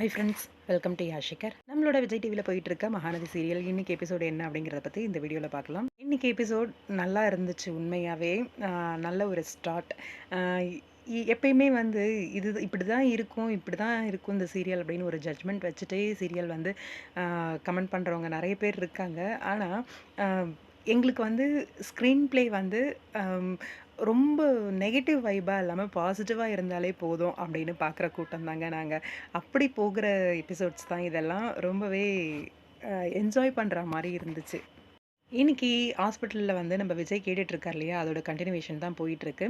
High friends welcome to யாஷிகர் நம்மளோட விஜய் டிவியில் போயிட்டு இருக்க மகாநதி சீரியல் இன்னைக்கு எபிசோடு என்ன அப்படிங்கிறத பற்றி இந்த வீடியோவில் பார்க்கலாம். இன்னைக்கு எபிசோட் நல்லா இருந்துச்சு உண்மையாகவே நல்ல ஒரு ஸ்டார்ட் எப்பயுமே வந்து இது இப்படி தான் இருக்கும் இப்படி தான் இருக்கும் இந்த சீரியல் அப்படின்னு ஒரு ஜட்ஜ்மெண்ட் வச்சுட்டே சீரியல் வந்து கமெண்ட் பண்ணுறவங்க நிறைய பேர் இருக்காங்க. ஆனால் எங்களுக்கு வந்து ஸ்க்ரீன் ப்ளே வந்து ரொம்ப நெகட்டிவ் வைபாக இல்லாமல் பாசிட்டிவாக இருந்தாலே போதும் அப்படின்னு பார்க்குற கூட்டம் தாங்க நாங்கள் அப்படி போகிற எபிசோட்ஸ் தான் இதெல்லாம் ரொம்பவே என்ஜாய் பண்ணுற மாதிரி இருந்துச்சு. இன்னைக்கு ஹாஸ்பிட்டலில் வந்து நம்ம விஜய் கேட்டுட்ருக்கார் இல்லையா? அதோட கண்டினியூவேஷன் தான் போயிட்டுருக்கு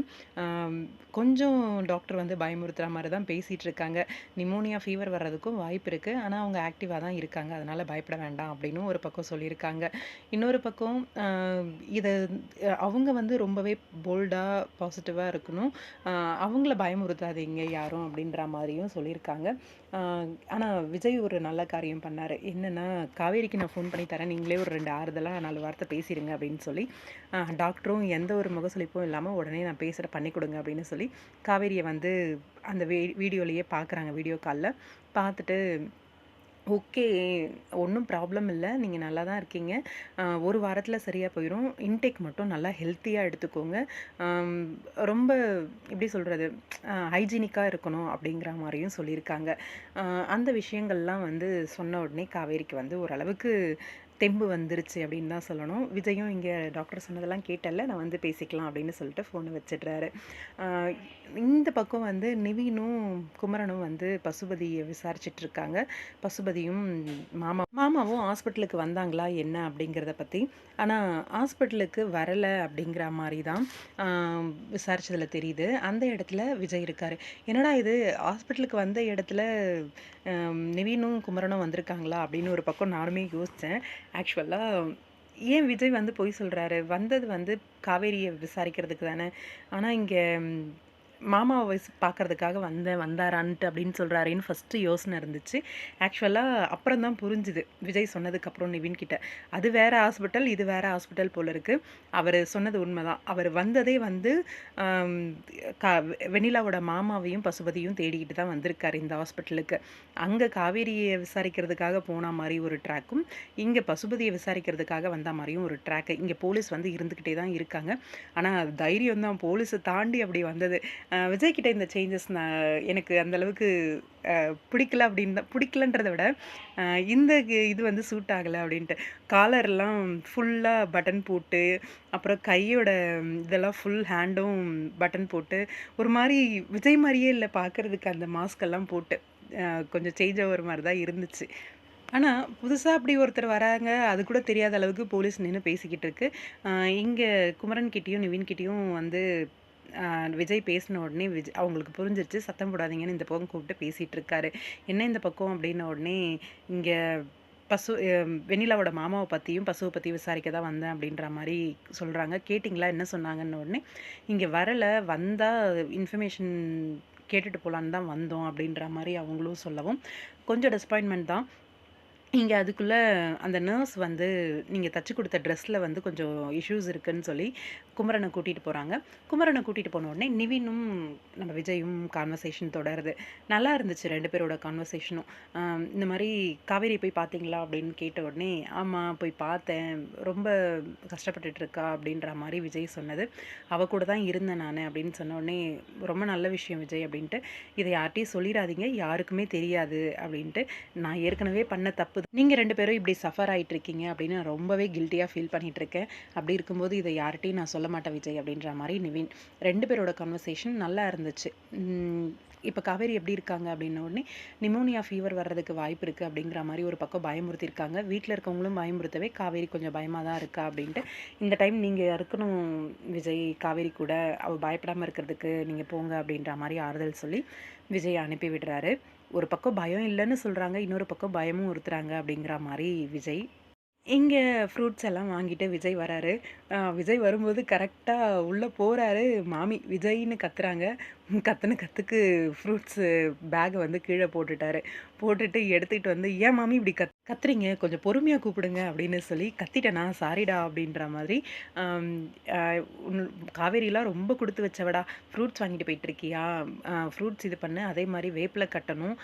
கொஞ்சம் டாக்டர் வந்து பயமுறுத்துகிற மாதிரி தான் பேசிகிட்டு இருக்காங்க நிமோனியா ஃபீவர் வர்றதுக்கும் வாய்ப்பு இருக்குது ஆனால் அவங்க ஆக்டிவாக தான் இருக்காங்க. அதனால் பயப்பட வேண்டாம் அப்படின்னு ஒரு பக்கம் சொல்லியிருக்காங்க. இன்னொரு பக்கம் இதை அவங்க வந்து ரொம்பவே போல்டாக பாசிட்டிவாக இருக்கணும். அவங்கள பயமுறுத்தாதீங்க யாரும் அப்படின்ற மாதிரியும் சொல்லியிருக்காங்க. ஆனால் விஜய் ஒரு நல்ல காரியம் பண்ணார். என்னென்னா காவேரிக்கு நான் ஃபோன் பண்ணி தரேன். நீங்களே ஒரு ரெண்டு ஆறுதலாக நாலு வார்த்தை பேசிடுங்க அப்படின்னு சொல்லி டாக்டரும் எந்த ஒரு முகசொலிப்பும் இல்லாமல் உடனே நான் பேசுகிற பண்ணி கொடுங்க அப்படின்னு சொல்லி காவேரியை வந்து அந்த வீ வீடியோலேயே பார்க்குறாங்க வீடியோ காலில் பார்த்துட்டு ஓகே ஒன்றும் ப்ராப்ளம் இல்லை நீங்கள் நல்லா தான் இருக்கீங்க. ஒரு வாரத்தில் சரியாக போயிடும் இன்டேக் மட்டும் நல்லா ஹெல்த்தியாக எடுத்துக்கோங்க. ரொம்ப எப்படி சொல்கிறது ஹைஜீனிக்காக இருக்கணும் அப்படிங்கிற மாதிரியும் சொல்லியிருக்காங்க. அந்த விஷயங்கள்லாம் வந்து சொன்ன உடனே காவேரிக்கு வந்து ஓரளவுக்கு தெம்பு வந்துருச்சு அப்படின்னு தான் சொல்லணும். விஜயும் இங்கே டாக்டர் சொன்னதெல்லாம் கேட்டல நான் வந்து பேசிக்கலாம் அப்படின்னு சொல்லிட்டு ஃபோனை வச்சிடுறாரு. இந்த பக்கம் வந்து நிவீனும் குமரனும் வந்து பசுபதியை விசாரிச்சுட்டு இருக்காங்க. பசுபதியும் மாமா மாமாவும் ஹாஸ்பிட்டலுக்கு வந்தாங்களா என்ன அப்படிங்கிறத பற்றி ஆனால் ஹாஸ்பிட்டலுக்கு வரலை அப்படிங்கிற மாதிரி தான் விசாரிச்சதில் தெரியுது. அந்த இடத்துல விஜய் இருக்கார். என்னடா இது? ஹாஸ்பிட்டலுக்கு வந்த இடத்துல நிவீனும் குமரனும் வந்திருக்காங்களா அப்படின்னு ஒரு பக்கம் நானுமே யோசித்தேன் ஆக்சுவலாக ஏன் விஜய் வந்து பொய் சொல்கிறாரு வந்தது வந்து காவேரியை விசாரிக்கிறதுக்கு தானே? ஆனால் இங்கே மாமாவை விஸ் பார்க்கறதுக்காக வந்தேன் வந்தாரான்ட்டு அப்படின்னு சொல்கிறாரேன்னு ஃபஸ்ட்டு யோசனை இருந்துச்சு. ஆக்சுவலாக அப்புறம் தான் புரிஞ்சுது. விஜய் சொன்னதுக்கப்புறம் நிவின் கிட்ட. அது வேறு ஹாஸ்பிட்டல் இது வேறு ஹாஸ்பிட்டல் போல் இருக்குது அவர் சொன்னது உண்மை தான் அவர் வந்ததே வந்து ஆம், கா வெண்ணிலாவோட மாமாவையும் பசுபதியும் தேடிக்கிட்டு தான் வந்திருக்கார் இந்த ஹாஸ்பிட்டலுக்கு அங்கே காவேரியை விசாரிக்கிறதுக்காக போன மாதிரி ஒரு ட்ராக்கும் இங்கே பசுபதியை விசாரிக்கிறதுக்காக வந்த மாதிரியும் ஒரு ட்ராக்கு இங்கே போலீஸ் வந்து இருந்துக்கிட்டே தான் இருக்காங்க. ஆனால் தைரியம் தான். போலீஸை தாண்டி அப்படி வந்தது. விஜய்கிட்ட விஜய் இந்த சேஞ்சஸ் நான் எனக்கு அந்தளவுக்கு பிடிக்கல அப்படின்னு தான் பிடிக்கலன்றதை விட இந்த இது வந்து சூட் ஆகலை அப்படின்ட்டு. காலர்லாம் ஃபுல்லாக பட்டன் போட்டு அப்புறம் கையோட இதெல்லாம் ஃபுல் ஹேண்டும் பட்டன் போட்டு ஒரு மாதிரி விஜய் மாதிரியே இல்லை பார்க்கறதுக்கு அந்த மாஸ்கெல்லாம் போட்டு கொஞ்சம் சேஞ்ச் ஆகிற மாதிரி தான் இருந்துச்சு. ஆனால் புதுசாக அப்படி ஒருத்தர் வராங்க அது கூட தெரியாத அளவுக்கு போலீஸ் நின்று பேசிக்கிட்டு இருக்கு. இங்கே குமரன் கிட்டேயும் நிவின் கிட்டேயும் வந்து விஜய் பேசின உடனே விஜய் அவங்களுக்கு புரிஞ்சிருச்சு சத்தம் போடாதீங்கன்னு இந்த பக்கம் கூப்பிட்டு பேசிகிட்டு இருக்காரு என்ன இந்த பக்கம் அப்படின்ன உடனே இங்கே பசு வெண்ணிலாவோட மாமாவை பற்றியும் பசுவை பற்றி விசாரிக்க தான் வந்தேன் அப்படின்ற மாதிரி சொல்கிறாங்க கேட்டிங்களா என்ன சொன்னாங்கன்னு உடனே இங்கே வரலை வந்தால் இன்ஃபர்மேஷன் கேட்டுட்டு போகலான்னு தான் வந்தோம் அப்படின்ற மாதிரி அவங்களும் சொல்லவும். கொஞ்சம் டிசப்பாயின்மெண்ட் தான். இங்கே அதுக்குள்ளே அந்த நர்ஸ் வந்து நீங்கள் தச்சு கொடுத்த ட்ரெஸ்ஸில் வந்து கொஞ்சம் இஷ்யூஸ் இருக்குதுன்னு சொல்லி குமரனை கூட்டிகிட்டு போகிறாங்க குமரனை கூட்டிகிட்டு போன உடனே நிவினும் நம்ம விஜயும் கான்வர்சேஷன் தொடருது. நல்லா இருந்துச்சு ரெண்டு பேரோட கான்வர்சேஷனும் இந்த மாதிரி காவேரி போய் பார்த்தீங்களா அப்படின்னு கேட்ட உடனே ஆமாம் போய் பார்த்தேன். ரொம்ப கஷ்டப்பட்டுட்டு இருக்கா அப்படின்ற மாதிரி விஜய் சொன்னது. அவ கூட தான் இருந்தேன் நான் அப்படின்னு சொன்ன உடனே ரொம்ப நல்ல விஷயம் விஜய் அப்படின்ட்டு இதை யார்கிட்டையும் சொல்லிடாதீங்க யாருக்குமே தெரியாது அப்படின்ட்டு நான் ஏற்கனவே பண்ண தப்பு. நீங்கள் ரெண்டு பேரும் இப்படி சஃபர் ஆகிட்டு இருக்கீங்க அப்படின்னு நான் ரொம்பவே கில்ட்டியாக ஃபீல் பண்ணிகிட்ருக்கேன் இருக்கேன். அப்படி இருக்கும்போது இதை யார்கிட்டையும் நான் சொல்ல மாட்டேன் விஜய் அப்படின்ற மாதிரி நிவின் ரெண்டு பேரோட கன்வர்சேஷன் நல்லா இருந்துச்சு. இப்போ காவேரி எப்படி இருக்காங்க அப்படின்ன உடனே நிமோனியா ஃபீவர் வர்றதுக்கு வாய்ப்பு இருக்குது அப்படிங்கிற மாதிரி ஒரு பக்கம் பயமுறுத்திருக்காங்க. வீட்டில் இருக்கவங்களும் பயமுறுத்தவே காவேரி கொஞ்சம் பயமாக தான் இருக்கா அப்படின்ட்டு. இந்த டைம் நீங்கள் இருக்கணும் விஜய் காவேரி கூட. அவள் பயப்படாமல் இருக்கிறதுக்கு நீங்கள் போங்க அப்படின்ற மாதிரி ஆறுதல் சொல்லி விஜய் அனுப்பி விடுறாரு. ஒரு பக்கம் பயம் இல்லைன்னு சொல்கிறாங்க இன்னொரு பக்கம் பயமும் உறுத்துறாங்க அப்படிங்கிற மாதிரி விஜய் இங்கே ஃப்ரூட்ஸ் எல்லாம் வாங்கிட்டு விஜய் வராரு. விஜய் வரும்போது கரெக்டாக உள்ளே போகிறாரு மாமி. விஜய்னு கத்துறாங்க. கத்துன கத்துக்கு ஃப்ரூட்ஸு பேகை வந்து கீழே போட்டுட்டாரு. போட்டுட்டு எடுத்துகிட்டு வந்து, "ஏன் மாமி இப்படி கத் கத்துறீங்க? கொஞ்சம் பொறுமையாக கூப்பிடுங்க" அப்படின்னு சொல்லி, "கத்திட்டேனா? சாரிடா" அப்படின்ற மாதிரி, காவேரியெலாம் "காவேரிலாம் ரொம்ப கொடுத்து வச்சவடா. ஃப்ரூட்ஸ் வாங்கிட்டு போயிட்டுருக்கியா? ஃப்ரூட்ஸ் இது பண்ணு. அதே மாதிரி வேப்பில் கட்டணும்.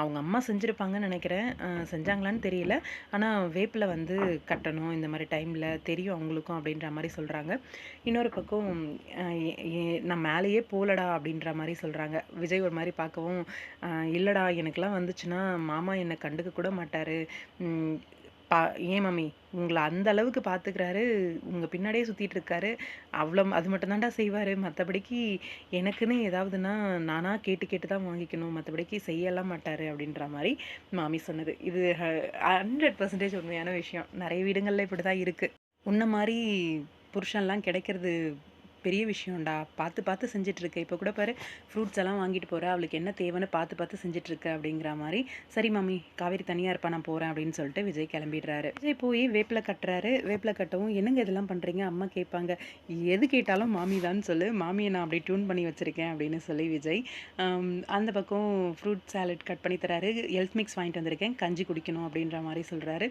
அவங்க அம்மா செஞ்சுருப்பாங்கன்னு நினைக்கிறேன் செஞ்சாங்களான்னு தெரியல. ஆனால் வேப்பில் வந்து கட்டணும் இந்த மாதிரி டைமில் தெரியும் அவங்களுக்கும்" அப்படின்ற மாதிரி சொல்கிறாங்க இன்னொரு பக்கம் "நான் மேலேயே போகலடா அப்படின்ற மாதிரி சொல்கிறாங்க விஜய் ஒரு மாதிரி பார்க்கவும், இல்லைடா எனக்கெலாம் வந்துச்சுன்னா, மாமா என்னை கண்டுக்க கூட மாட்டார் பா ஏன் மாமி? உங்களை அந்த அளவுக்கு பார்த்துக்கிறாரு. உங்கள் பின்னாடியே சுற்றிட்டு இருக்காரு. அவ்வளோ அது மட்டும்தான்டா செய்வார் செய்வாரு. எனக்குன்னு ஏதாவதுன்னா, நானாக கேட்டு கேட்டு தான் வாங்கிக்கணும். மற்றபடிக்கு செய்யலாம் மாட்டார் அப்படின்ற மாதிரி மாமி சொன்னது. இது ஹ 100% உண்மையான விஷயம். நிறைய வீடுங்களில் இப்படி தான் இருக்குது "உன்ன மாதிரி புருஷன்லாம் கிடைக்கிறது பெரிய விஷயம்டா. பார்த்து பார்த்து செஞ்சிட்ருக்க இப்போ கூட பாரு ஃப்ரூட்ஸ் எல்லாம் வாங்கிட்டு போகிற அவளுக்கு என்ன தேவைன்னு பார்த்து பார்த்து செஞ்சுட்டுருக்க" அப்படிங்கிற மாதிரி "சரி மாமி, காவேரி தனியாக இருப்பா. நான் போகிறேன் அப்படின்னு சொல்லிட்டு விஜய் கிளம்பிடுறாரு. விஜய் போய் வேப்பில கட்டுறாரு. வேப்பில கட்டவும், "என்னங்க இதெல்லாம் பண்ணுறீங்க அம்மா கேட்பாங்க. "எது கேட்டாலும் மாமி தான் சொல்லு. மாமியை நான் அப்படியே டியூன் பண்ணி வச்சுருக்கேன் அப்படின்னு சொல்லி விஜய். அந்த பக்கம் ஃப்ரூட் சாலட் கட் பண்ணி தராரு. "ஹெல்த் மிக்ஸ் வாங்கிட்டு வந்திருக்கேன். கஞ்சி குடிக்கணும்" அப்படின்ற மாதிரி சொல்கிறாரு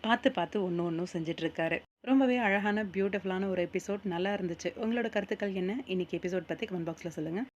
பார்த்து பார்த்து ஒன்று ஒன்றும் செஞ்சிட்ருக்காரு ரொம்பவே அழகான, பியூட்டிஃபுல்லான ஒரு எபிசோட். நல்லா இருந்துச்சு. உங்களோட கருத்துக்கள் என்ன? இன்னைக்கு எபிசோட் பற்றி கமெண்ட் பாக்ஸில் சொல்லுங்கள்